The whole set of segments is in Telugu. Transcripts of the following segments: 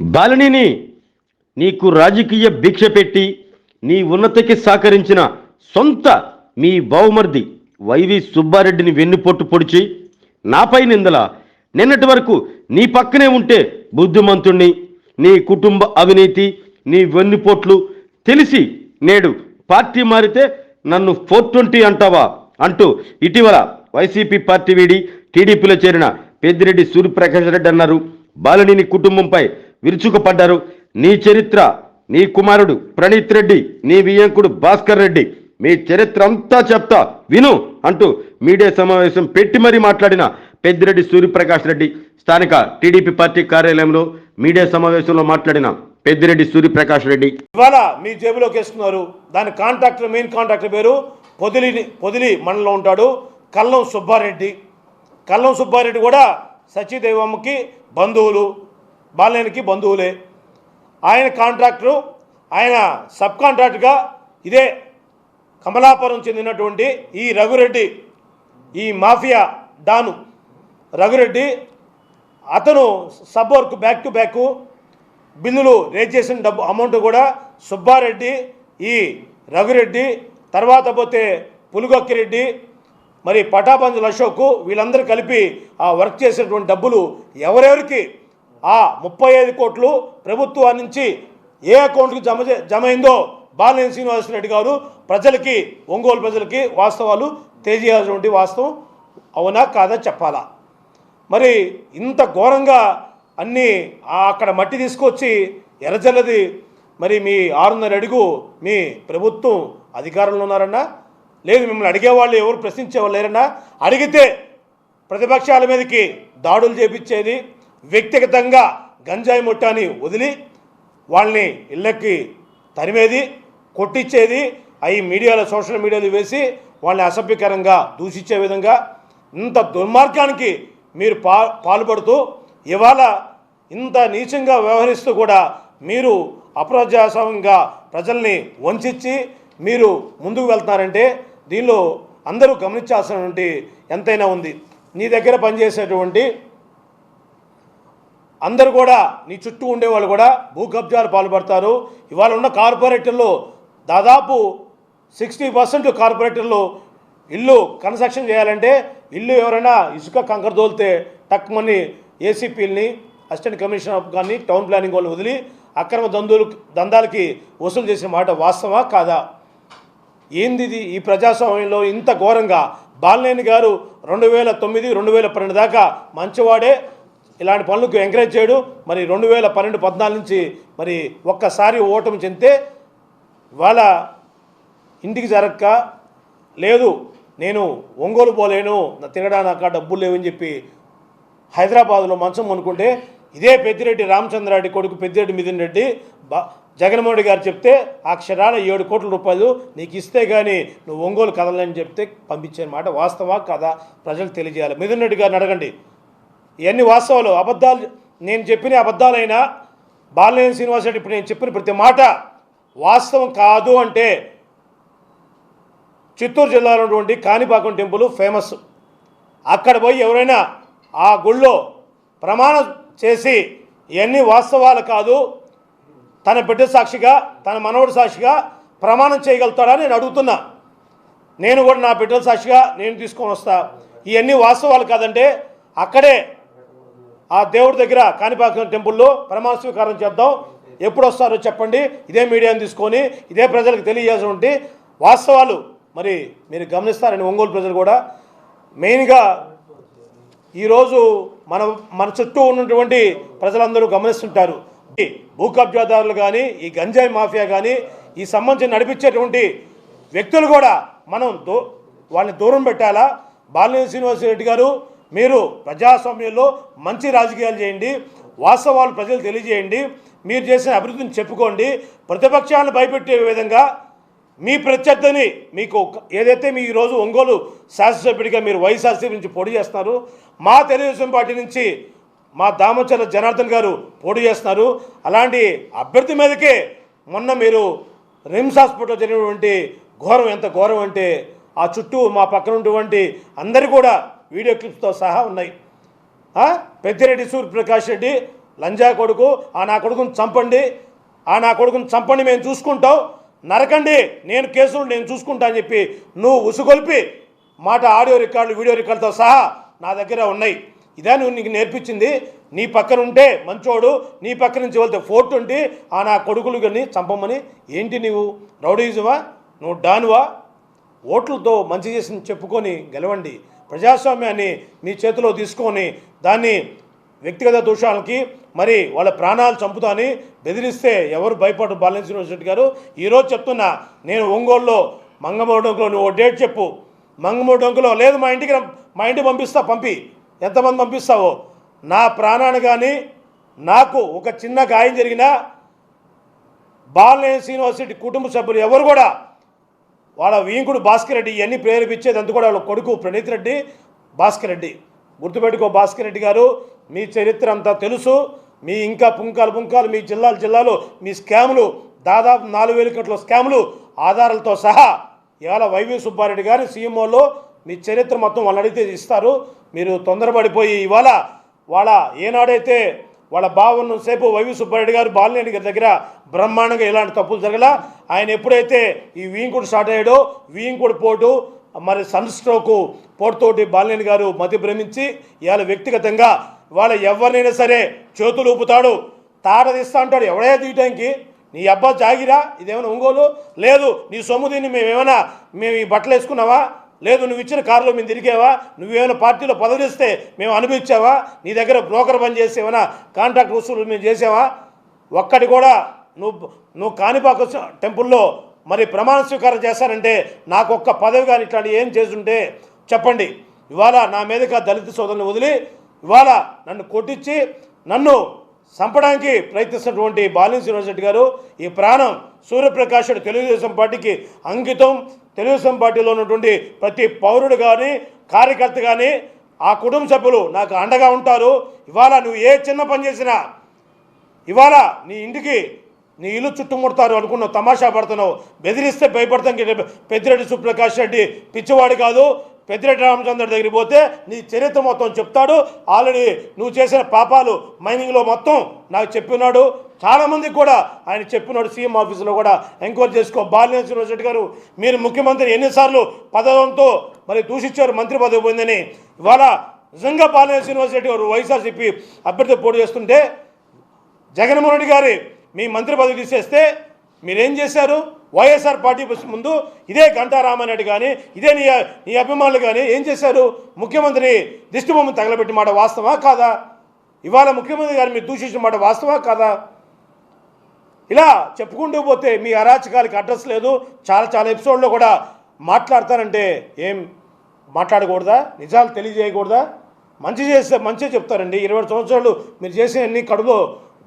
బాలినిని నీకు రాజకీయ భిక్ష పెట్టి నీ ఉన్నతికి సహకరించిన సొంత మీ బావుమర్ది వైవి సుబ్బారెడ్డిని వెన్నుపోటు పొడిచి నాపై నిందల. నిన్నటి వరకు నీ పక్కనే ఉంటే బుద్ధిమంతుణ్ణి నీ కుటుంబ అవినీతి నీ వెన్నుపోట్లు తెలిసి నేడు పార్టీ మారితే నన్ను ఫోర్ ట్వంటీ అంటావా అంటూ ఇటీవల వైసీపీ పార్టీ వీడి టీడీపీలో చేరిన పెద్దిరెడ్డి సూర్యప్రకాష్ రెడ్డి అన్నారు. బాలిని కుటుంబంపై విరుచుకుపడ్డారు. నీ చరిత్ర నీ కుమారుడు ప్రణీత్ రెడ్డి నీ వియంకుడు భాస్కర్ రెడ్డి మీ చరిత్ర అంతా చెప్తా విను అంటూ మీడియా సమావేశం పెట్టి మరీ మాట్లాడిన పెద్దిరెడ్డి సూర్యప్రకాష్ రెడ్డి స్థానిక టీడీపీ పార్టీ కార్యాలయంలో మీడియా సమావేశంలో మాట్లాడిన పెద్దిరెడ్డి సూర్యప్రకాష్ రెడ్డి. ఇవాళ మీ జేబులోకి వేస్తున్నారు దాని కాంట్రాక్టర్ మెయిన్ కాంట్రాక్టర్ పేరు పొదిలి పొదిలి మండలంలో ఉంటాడు కల్లం సుబ్బారెడ్డి. కల్లం సుబ్బారెడ్డి కూడా సచిదేవమ్మకి బంధువులు. బాలేనికి బంధువులే. ఆయన కాంట్రాక్టరు ఆయన సబ్ కాంట్రాక్ట్గా ఇదే కమలాపురం చెందినటువంటి ఈ రఘురెడ్డి ఈ మాఫియా డాను రఘురెడ్డి అతను sub work back to back బిల్లులు రేజ్ చేసిన డబ్బు అమౌంట్ కూడా సుబ్బారెడ్డి ఈ రఘురెడ్డి తర్వాత పోతే పులుగొక్కిరెడ్డి మరి పటాబంజుల అశోక్ వీళ్ళందరూ కలిపి ఆ వర్క్ చేసినటువంటి డబ్బులు ఎవరెవరికి ఆ ముప్పై ఐదు కోట్లు ప్రభుత్వం నుంచి ఏ అకౌంట్కి జమ జమైందో జమ అయిందో బాలినేని శ్రీనివాసరెడ్డి గారు ప్రజలకి ఒంగోలు ప్రజలకి వాస్తవాలు తెలియజేయాల్సినటువంటి వాస్తవం అవునా కాదా చెప్పాలా? మరి ఇంత ఘోరంగా అన్నీ అక్కడ మట్టి తీసుకొచ్చి ఎర్రజల్లది మరి మీ ఆరున్నర అడుగు మీ ప్రభుత్వం అధికారంలో ఉన్నారన్నా? లేదు మిమ్మల్ని అడిగేవాళ్ళు ఎవరు ప్రశ్నించేవాళ్ళు లేరన్నా? అడిగితే ప్రతిపక్షాల మీదకి దాడులు చేపించేది వ్యక్తిగతంగా గంజాయి ముట్టాని వదిలి వాళ్ళని ఇళ్ళకి తరిమేది కొట్టించేది అవి మీడియాలో సోషల్ మీడియాలో వేసి వాళ్ళని అసభ్యకరంగా దూషించే విధంగా ఇంత దుర్మార్గానికి మీరు పా పాల్పడుతూ ఇవాళ ఇంత నీచంగా వ్యవహరిస్తూ కూడా మీరు అప్రజాస్వామ్యంగా ప్రజల్ని వంచి మీరు ముందుకు వెళ్తున్నారంటే దీనిలో అందరూ గమనించాల్సినటువంటి ఎంతైనా ఉంది. నీ దగ్గర పనిచేసేటువంటి అందరూ కూడా నీ చుట్టూ ఉండేవాళ్ళు కూడా భూ కబ్జాలు పాల్పడతారు. ఇవాళ ఉన్న కార్పొరేటర్లు దాదాపు సిక్స్టీ పర్సెంట్ కార్పొరేటర్లు ఇల్లు కన్స్ట్రక్షన్ చేయాలంటే ఇల్లు ఎవరైనా ఇసుక కంకర దోలితే టక్మని ఏసీపీల్ని అసిస్టెంట్ కమిషనర్ కానీ టౌన్ ప్లానింగ్ వాళ్ళు వదిలి అక్రమ దందులు దందాలకి వసూలు చేసిన మాట వాస్తవా కాదా? ఏంది ఇది? ఈ ప్రజాస్వామ్యంలో ఇంత ఘోరంగా బాలనేని గారు రెండు వేల తొమ్మిది రెండు వేల పన్నెండు దాకా మంచివాడే. ఇలాంటి పనులకు ఎంకరేజ్ చేయడు. మరి రెండు వేల పన్నెండు పద్నాలుగు నుంచి మరి ఒక్కసారి ఓటమి చెందితే వాళ్ళ ఇంటికి జరగక లేదు నేను ఒంగోలు పోలేను తినడానికి డబ్బులు లేవని చెప్పి హైదరాబాద్లో మంచం అనుకుంటే ఇదే పెద్దిరెడ్డి రామచంద్రారెడ్డి కొడుకు పెద్దిరెడ్డి మిథున్ రెడ్డి బా జగన్మోహన్ రెడ్డి గారు చెప్తే ఆ క్షణాల ఏడు కోట్ల రూపాయలు నీకు ఇస్తే కానీ నువ్వు ఒంగోలు కదలని చెప్తే పంపించే మాట వాస్తవా కదా? ప్రజలకు తెలియజేయాలి. మిథున్ రెడ్డి గారిని అడగండి. ఇవన్నీ వాస్తవాలు. అబద్ధాలు నేను చెప్పిన అబద్ధాలైనా బాలినేని శ్రీనివాసరెడ్డి ఇప్పుడు నేను చెప్పిన ప్రతి మాట వాస్తవం కాదు అంటే చిత్తూరు జిల్లాలో ఉన్నటువంటి కాణిపాకం టెంపుల్ ఫేమస్. అక్కడ పోయి ఎవరైనా ఆ గుళ్ళో ప్రమాణం చేసి ఇవన్నీ వాస్తవాలు కాదు తన బిడ్డ సాక్షిగా తన మనవడు సాక్షిగా ప్రమాణం చేయగలుగుతాడా నేను అడుగుతున్నా. నేను కూడా నా బిడ్డల సాక్షిగా నేను తీసుకొని వస్తా. ఇవన్నీ వాస్తవాలు కాదంటే అక్కడే ఆ దేవుడి దగ్గర కాణిపాకం టెంపుల్లో ప్రమాణ స్వీకారం చేద్దాం. ఎప్పుడు వస్తారో చెప్పండి. ఇదే మీడియాని తీసుకొని ఇదే ప్రజలకు తెలియజేసినటువంటి వాస్తవాలు మరి మీరు గమనిస్తారని ఒంగోలు ప్రజలు కూడా. మెయిన్గా ఈరోజు మన మన చుట్టూ ఉన్నటువంటి ప్రజలందరూ గమనిస్తుంటారు. ఈ భూ కబ్జాదారులు కానీ ఈ గంజాయి మాఫియా కానీ ఈ సంబంధించి నడిపించేటువంటి వ్యక్తులు కూడా మనం దూ వాళ్ళని దూరం పెట్టాలా? బాలినేని శ్రీనివాసరెడ్డి గారు మీరు ప్రజాస్వామ్యంలో మంచి రాజకీయాలు చేయండి వాస్తవాలు ప్రజలు తెలియజేయండి మీరు చేసిన అభివృద్ధిని చెప్పుకోండి ప్రతిపక్షాలను భయపెట్టే విధంగా మీ ప్రత్యర్థిని మీకు ఏదైతే మీ ఈరోజు ఒంగోలు శాసనసభ్యుడిగా మీరు వైఎస్ఆర్సీపీ నుంచి పోటీ చేస్తున్నారు మా తెలుగుదేశం పార్టీ నుంచి మా దామచర్ల జనార్దన్ గారు పోటీ చేస్తున్నారు. అలాంటి అభ్యర్థి మీదకే మొన్న మీరు రిమ్స్ హాస్పిటల్లో జరిగినటువంటి ఘోరం ఎంత ఘోరం అంటే ఆ చుట్టూ మా పక్కన ఉన్నటువంటి అందరు కూడా వీడియో క్లిప్స్తో సహా ఉన్నాయి. పెద్దిరెడ్డి సూర్యప్రకాష్ రెడ్డి లంజా కొడుకు ఆ నా కొడుకుని చంపండి ఆ నా కొడుకుని చంపండి మేము చూసుకుంటాం. నరకండి నేను కేసులు నేను చూసుకుంటా అని చెప్పి నువ్వు ఉసుగొల్పి మాట ఆడియో రికార్డులు వీడియో రికార్డుతో సహా నా దగ్గర ఉన్నాయి. ఇదే నువ్వు నీకు నేర్పించింది. నీ పక్కన ఉంటే మంచోడు నీ పక్క నుంచి వెళ్తే ఫోర్ట్ ఉండి ఆ నా కొడుకులు కానీ చంపమని ఏంటి నీవు? రౌడీజమా? నువ్వు డానువా? ఓట్లతో మంచి చేసి చెప్పుకొని గెలవండి. ప్రజాస్వామ్యాన్ని నీ చేతిలో తీసుకొని దాన్ని వ్యక్తిగత దోషాలకి మరి వాళ్ళ ప్రాణాలు చంపుతాని బెదిరిస్తే ఎవరు భయపడరు బాలెన్స్ యూనివర్సిటీ గారు. ఈరోజు చెప్తున్నా నేను ఒంగోలులో మంగమూడొంకులో నువ్వు ఓ డేట్ చెప్పు. మంగమూడొంకులో లేదు మా ఇంటికి మా ఇంటికి పంపిస్తా పంపి. ఎంతమంది పంపిస్తావో? నా ప్రాణాన్ని కానీ నాకు ఒక చిన్న గాయం జరిగినా బాలనేని యూనివర్సిటీ కుటుంబ సభ్యులు ఎవరు కూడా వాళ్ళ వీంకుడు భాస్కర్ రెడ్డి ఇవన్నీ ప్రేరేపించేది అందుకు కూడా వాళ్ళ కొడుకు ప్రణీత్ రెడ్డి భాస్కర్ రెడ్డి. గుర్తుపెట్టుకో భాస్కర్ రెడ్డి గారు మీ చరిత్ర అంతా తెలుసు. మీ ఇంకా పుంకాలు పుంకాలు మీ జిల్లాలు జిల్లాలో మీ స్కాములు దాదాపు నాలుగు వేల కోట్ల స్కాములు ఆధారాలతో సహా ఇవాళ వైవి సుబ్బారెడ్డి గారు సీఎంఓలో మీ చరిత్ర మొత్తం వాళ్ళు అడిగితే ఇస్తారు. మీరు తొందరపడిపోయి ఇవాళ వాళ్ళ ఏనాడైతే వాళ్ళ బావన్న సేపు వైవి సుబ్బారెడ్డి గారు బాలినేని గారి దగ్గర బ్రహ్మాండంగా ఇలాంటి తప్పులు జరగల. ఆయన ఎప్పుడైతే ఈ వీంకుడు స్టార్ట్ అయ్యాడో వీంకుడు పోటు మరి సన్ స్ట్రోకు పోటుతోటి బాలినేని గారు మతి భ్రమించి ఇవాళ వ్యక్తిగతంగా వాళ్ళ ఎవరినైనా సరే చేతులు ఊపుతాడు. తాట తీస్తా అంటాడు. ఎవడే తీయటానికి నీ అబ్బా జాగిరా ఇదేమైనా ఒంగోలు? లేదు నీ సొమ్ము దీన్ని మేమేమైనా మేము ఈ బట్టలు వేసుకున్నావా లేదు నువ్వు ఇచ్చిన కారులో మేము తిరిగేవా? నువ్వేమైనా పార్టీలో పదవిస్తే మేము అనుభవించావా? నీ దగ్గర బ్రోకర్ పని చేసేవనా? కాంట్రాక్ట్ వసూలు మేము చేసావా? ఒక్కటి కూడా నువ్వు నువ్వు కాణిపాక టెంపుల్లో మరి ప్రమాణ స్వీకారం చేస్తానంటే నాకు ఒక్క పదవి కానీ ఇట్లాంటి ఏం చేస్తుంటే చెప్పండి. ఇవాళ నా మీదగా దళిత సోదరుని వదిలి ఇవాళ నన్ను కొట్టించి నన్ను చంపడానికి ప్రయత్నిస్తున్నటువంటి బాలిన్ శ్రీనివాసరెడ్డి గారు ఈ ప్రాణం సూర్యప్రకాశుడు తెలుగుదేశం పార్టీకి అంకితం. తెలుగుదేశం పార్టీలో ఉన్నటువంటి ప్రతి పౌరుడు కానీ కార్యకర్త కానీ ఆ కుటుంబ సభ్యులు నాకు అండగా ఉంటారు. ఇవాళ నువ్వు ఏ చిన్న పని చేసినా ఇవాళ నీ ఇంటికి నీ ఇల్లు చుట్టుముడతారు అనుకున్నావు తమాషా పడుతున్నావు. బెదిరిస్తే భయపడతాం పెద్దిరెడ్డి సుప్రకాష్ రెడ్డి పిచ్చివాడు కాదు. పెద్దిరెడ్డి రామచంద్ర దగ్గరికి పోతే నీ చరిత్ర మొత్తం చెప్తాడు. ఆల్రెడీ నువ్వు చేసిన పాపాలు మైనింగ్లో మొత్తం నాకు చెప్పినాడు. చాలామందికి కూడా ఆయన చెప్పినాడు సీఎం ఆఫీసులో కూడా. ఎంక్వైరీ చేసుకో. బాలినేని శ్రీనివాసరెడ్డి గారు మీరు ముఖ్యమంత్రి ఎన్నిసార్లు పదవంతో మరి దూషించారు మంత్రి పదవి పోయిందని ఇవాళ నిజంగా బాలినేని శ్రీనివాసరెడ్డి గారు వైఎస్ఆర్సీపీ అభ్యర్థి పోటీ చేస్తుంటే జగన్మోహన్ రెడ్డి గారి మీ మంత్రి పదవి తీసేస్తే మీరేం చేశారు? వైఎస్ఆర్ పార్టీ ముందు ఇదే గంటారామారెడ్డి కానీ ఇదే నీ నీ అభిమానులు కానీ ఏం చేశారు? ముఖ్యమంత్రి దిష్టిబొమ్మ తగలబెట్టి మాట వాస్తవా కాదా? ఇవాళ ముఖ్యమంత్రి గారు మీరు దూషించిన మాట వాస్తవా కాదా? ఇలా చెప్పుకుంటూ పోతే మీ అరాచకాలకి అడ్రస్ లేదు. చాలా చాలా ఎపిసోడ్లో కూడా మాట్లాడతారంటే ఏం మాట్లాడకూడదా? నిజాలు తెలియజేయకూడదా? మంచి చేస్తే మంచి చెప్తారండి. ఇరవై సంవత్సరాలు మీరు చేసిన అన్ని కడుపు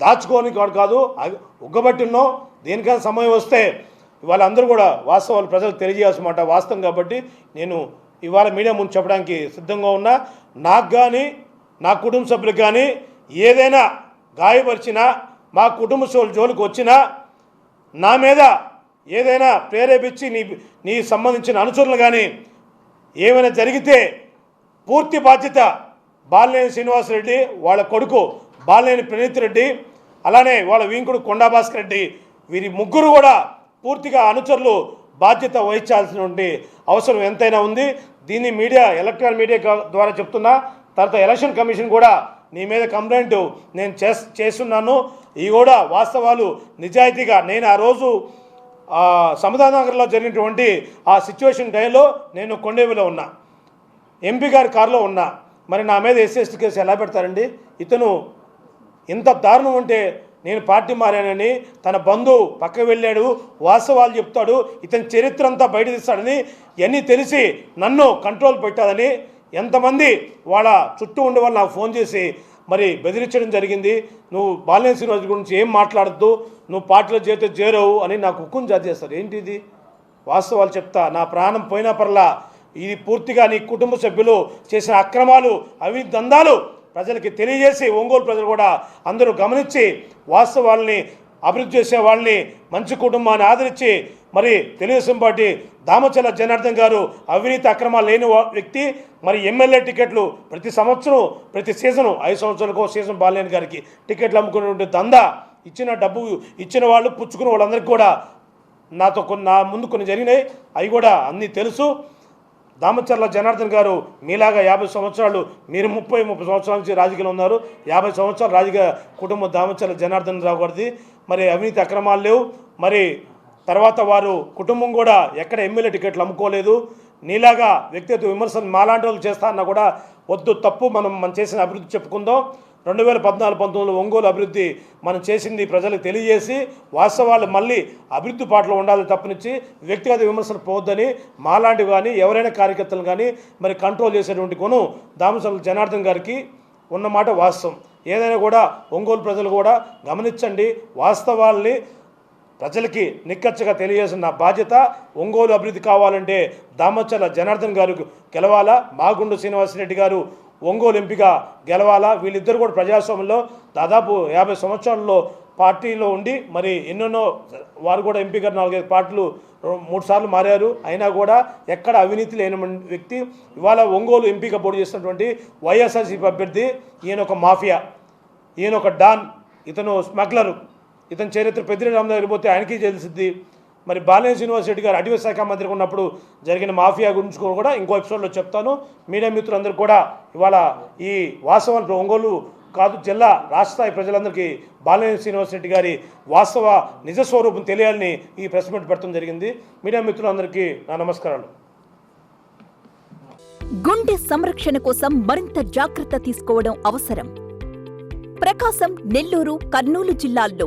దాచుకోని కాదు కాదు ఉగ్గబట్టి దేనికైనా సమయం వస్తే వాళ్ళందరూ కూడా వాస్తవాలు ప్రజలకు తెలియజేయాల్సిన మాట వాస్తవం కాబట్టి నేను ఇవాళ మీడియా ముందు చెప్పడానికి సిద్ధంగా ఉన్నా. నాకు కానీ నా కుటుంబ సభ్యులకు కానీ ఏదైనా గాయపరిచినా మా కుటుంబ సభ్యుల జోలికి వచ్చినా నా మీద ఏదైనా ప్రేరేపించి నీ నీ సంబంధించిన అనుచరులు కానీ ఏమైనా జరిగితే పూర్తి బాధ్యత బాలినేని శ్రీనివాసరెడ్డి వాళ్ళ కొడుకు బాలినేని ప్రణీత్ రెడ్డి అలానే వాళ్ళ వీంకుడు కొండాభాస్కర్ రెడ్డి వీరి ముగ్గురు కూడా పూర్తిగా అనుచరులు బాధ్యత వహించాల్సినటువంటి అవసరం ఎంతైనా ఉంది. దీన్ని మీడియా ఎలక్ట్రానిక్ మీడియా ద్వారా చెప్తున్నా. తర్వాత ఎలక్షన్ కమిషన్ కూడా నీ మీద కంప్లైంట్ నేను చేస్ చేస్తున్నాను. ఇవి కూడా వాస్తవాలు నిజాయితీగా నేను ఆ రోజు సముదానగర్లో జరిగినటువంటి ఆ సిచ్యువేషన్ టైంలో నేను కొండేవిలో ఉన్నా. ఎంపీ గారి కారులో ఉన్నా. మరి నా మీద ఎస్సీ కేసు ఎలా పెడతారండి? ఇతను ఇంత దారుణం ఉంటే నేను పార్టీ మారానని తన బంధువు పక్క వెళ్ళాడు వాస్తవాలు చెప్తాడు ఇతని చరిత్ర అంతా బయట తీస్తాడని ఇవన్నీ తెలిసి నన్ను కంట్రోల్ పెట్టాలని ఎంతమంది వాళ్ళ చుట్టూ ఉండే వాళ్ళు నాకు ఫోన్ చేసి మరి బెదిరించడం జరిగింది. నువ్వు బాలినేని శ్రీనివాస్ గురించి ఏం మాట్లాడద్దు నువ్వు పార్టీలో చేస్తే చేరవు అని నాకు హుక్కును జారీ చేస్తారు. ఏంటిది? వాస్తవాలు చెప్తా. నా ప్రాణం పోయినా పర్లా ఇది పూర్తిగా నీ కుటుంబ సభ్యులు చేసిన అక్రమాలు అవి దందాలు ప్రజలకి తెలియజేసి ఒంగోలు ప్రజలు కూడా అందరూ గమనించి వాస్తవాల్ని అభివృద్ధి చేసే వాళ్ళని మంచి కుటుంబాన్ని ఆదరించి మరి తెలుగుదేశం పార్టీ దామచల జనార్దన్ గారు అవినీతి అక్రమాలు లేని వ్యక్తి మరి ఎమ్మెల్యే టికెట్లు ప్రతి సంవత్సరం ప్రతి సీజను ఐదు సంవత్సరాలకు సీజన్ బాలేని గారికి టికెట్లు అమ్ముకునే దందా ఇచ్చిన డబ్బు ఇచ్చిన వాళ్ళు పుచ్చుకున్న వాళ్ళందరికీ కూడా నాతో కొన్ని నా ముందు కొన్ని జరిగినాయి. అవి కూడా అన్నీ తెలుసు. దామచర్ల జనార్దన్ గారు మీలాగా యాభై సంవత్సరాలు మీరు ముప్పై ముప్పై సంవత్సరాల నుంచి రాజకీయంలో ఉన్నారు. యాభై సంవత్సరాలు రాజకీయ కుటుంబం దామచర్ల జనార్దన్ రావు గారిది. మరి అవినీతి అక్రమాలు లేవు. మరి తర్వాత వారు కుటుంబం కూడా ఎక్కడ ఎమ్మెల్యే టికెట్లు అమ్ముకోలేదు. నీలాగా వ్యక్తిగత విమర్శలు మాలాంటి వాళ్ళు చేస్తా అన్నా కూడా వద్దు తప్పు మనం మనం చేసిన అభివృద్ధి చెప్పుకుందాం. రెండు వేల పద్నాలుగు పంతొమ్మిదిలో ఒంగోలు అభివృద్ధి మనం చేసింది ప్రజలకు తెలియజేసి వాస్తవాలు మళ్ళీ అభివృద్ధి పాటలో ఉండాలి తప్పనిచ్చి వ్యక్తిగత విమర్శలు పోవద్దని మాలాంటి కానీ ఎవరైనా కార్యకర్తలు కానీ మరి కంట్రోల్ చేసేటువంటి కొను దామసల జనార్దన్ గారికి ఉన్నమాట వాస్తవం. ఏదైనా కూడా ఒంగోలు ప్రజలు కూడా గమనించండి వాస్తవాల్ని ప్రజలకి నిక్కచ్చగా తెలియజేసిన నా బాధ్యత ఒంగోలు అభివృద్ధి కావాలంటే దామచల జనార్దన్ గారు గెలవాలా? మాగుండు శ్రీనివాసరెడ్డి గారు ఒంగోలు ఎంపిక గెలవాలా? వీళ్ళిద్దరు కూడా ప్రజాస్వామ్యంలో దాదాపు యాభై సంవత్సరాల్లో పార్టీలో ఉండి మరి ఎన్నెన్నో వారు కూడా ఎంపీగా నాలుగైదు పార్టీలు మూడు సార్లు మారారు. అయినా కూడా ఎక్కడ అవినీతి లేని వ్యక్తి ఇవాళ ఒంగోలు ఎంపిక పోటీ చేసినటువంటి వైఎస్ఆర్సీపీ అభ్యర్థి ఈయన ఒక మాఫియా ఈయన ఒక డాన్ ఇతను స్మగ్లరు. ఇతని చరిత్ర పెద్దిరెడ్డి రామదాస్ గారికి పోతే ఆయనకి తెలిసిద్ది. మరి బాలినేని శ్రీనివాస్ రెడ్డి గారు అటవీ శాఖ మంత్రిగా ఉన్నప్పుడు జరిగిన మాఫియా గురించి కూడా ఇంకో ఎపిసోడ్లో చెప్తాను. మీడియా మిత్రులందరూ కూడా ఇవాళ ఈ వాస్తవాలు ఒంగోలు కాదు జిల్లా రాష్ట్ర స్థాయి ప్రజలందరికీ బాలినేని శ్రీనివాస్ రెడ్డి గారి వాస్తవ నిజ స్వరూపం తెలియాలని ఈ ప్రెస్ మీట్ పెట్టడం జరిగింది. మీడియా మిత్రులందరికీ నా నమస్కారాలు. గుండె సంరక్షణ కోసం మరింత జాగ్రత్త తీసుకోవడం అవసరం. ప్రకాశం నెల్లూరు కర్నూలు జిల్లాల్లో